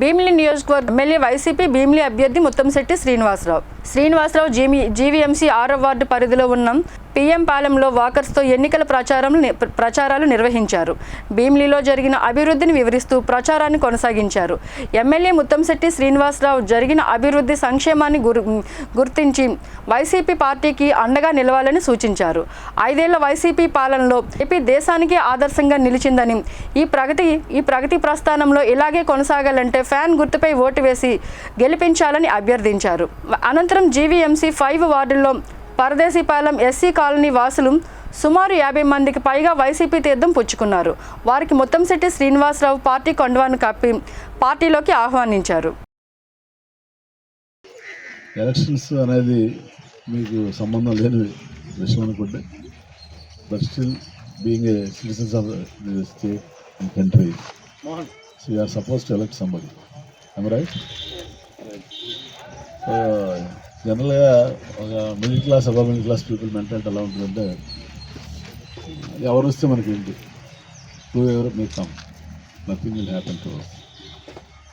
భీమిలి నియోజకవర్గ MLA YCP Bheemili అభ్యర్థి ముత్తంశెట్టి శ్రీనివాసరావు. శ్రీనివాసరావు జీమి జీవీఎంసీ ఆరో వార్డు పరిధిలో ఉన్న పిఎం పాలెంలో వాకర్స్తో ఎన్నికల ప్రచారం ప్రచారాలు నిర్వహించారు. భీమ్లీలో జరిగిన అభివృద్ధిని వివరిస్తూ ప్రచారాన్ని కొనసాగించారు. ఎమ్మెల్యే ముత్తంశెట్టి శ్రీనివాసరావు జరిగిన అభివృద్ధి సంక్షేమాన్ని గుర్తించి వైసీపీ పార్టీకి అండగా నిలవాలని సూచించారు. ఐదేళ్ళ వైసీపీ పాలనలో ఏపీ దేశానికి ఆదర్శంగా నిలిచిందని ఈ ప్రగతి ఈ ప్రగతి ప్రస్థానంలో ఇలాగే కొనసాగాలంటే ఫ్యాన్ గుర్తుపై ఓటు వేసి గెలిపించాలని అభ్యర్థించారు. అనంతరం జీవీఎంసీ ఫైవ్ వార్డుల్లో పరదేశీపాలెం ఎస్సీ కాలనీ వాసులు సుమారు యాభై మందికి పైగా వైసీపీ తీర్థం పుచ్చుకున్నారు. వారికి ముత్తంశెట్టి శ్రీనివాసరావు పార్టీ కొండవాన్ని కప్పి పార్టీలోకి ఆహ్వానించారు. ఎలక్షన్స్ అనేది మీకు సంబంధం లేని విషయం అనుకుంటే but still being a citizens of state and country so you are supposed to elect somebody I'm right so జనరల్గా ఒక middle class above middle class people mentality ఎలా ఉంటుందంటే ఎవరు వస్తే మనకి ఏంటి? టూ ఎవరు? మిగతాం nothing will happen to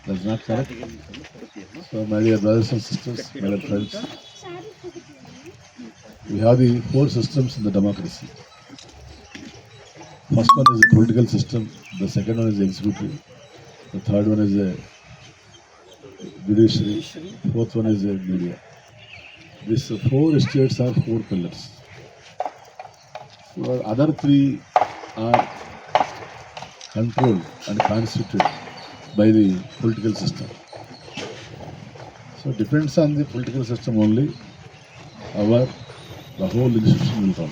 that not correct so my brothers and sisters my friends we have the four systems in the democracy first one is political system the second one is executive the third one is a judiciary fourth one is a media one. These four states are four pillars. So, other three are controlled and constituted by the political system. So depends on the political system only, our, the whole institution will run.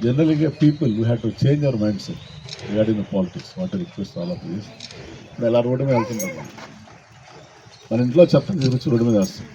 Generally, people, we have to change our mindset regarding the politics, what I request all of this. ఇప్పుడు ఎలా road మీద వెళ్తుంటాం మన ఇంట్లో చెత్త తీసుకొచ్చి road మీద వేస్తాం